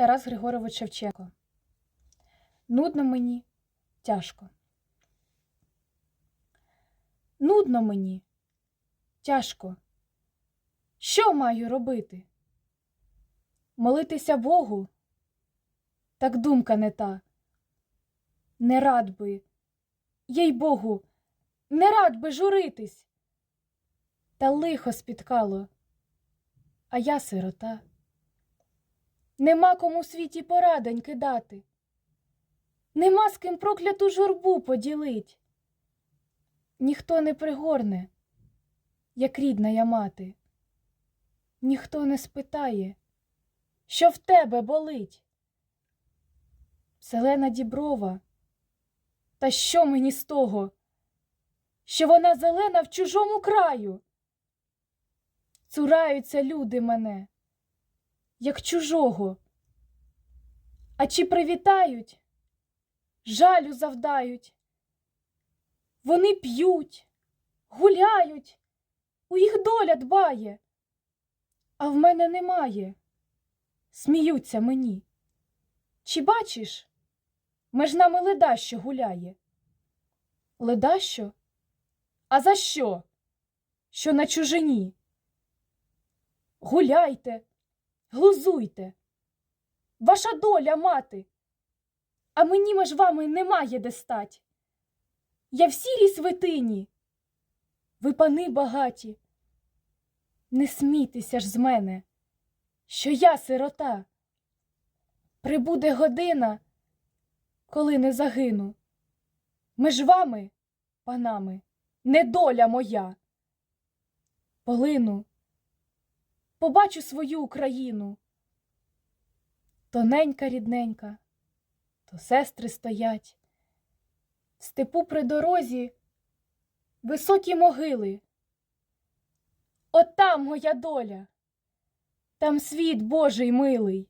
Тарас Григорович Шевченко. Нудно мені, тяжко. Нудно мені, тяжко. Що маю робити? Молитися Богу? Так думка не та. Не рад би, їй Богу, не рад би журитись. Та лихо спіткало, а я сирота. Нема кому світі порадоньки дати. Нема з ким прокляту журбу поділить. Ніхто не пригорне, як рідна я мати. Ніхто не спитає, що в тебе болить. Зелена діброва, та що мені з того, що вона зелена в чужому краю? Цураються люди мене, як чужого. А чи привітають, жалю завдають. Вони п'ють, гуляють, у їх доля дбає, а в мене немає. Сміються мені. Чи бачиш, меж нами ледащо гуляє? Ледащо? А за що? Що на чужині? Гуляйте, глузуйте, ваша доля мати, а мені меж вами немає де стать. Я в сірій свитині, ви пани багаті. Не смійтеся ж з мене, що я сирота. Прибуде година, коли не загину. Меж вами, панами, недоля моя. Полину, побачу свою Україну. Тоненька рідненька, то сестри стоять. В степу при дорозі високі могили. От там моя доля, там світ Божий милий.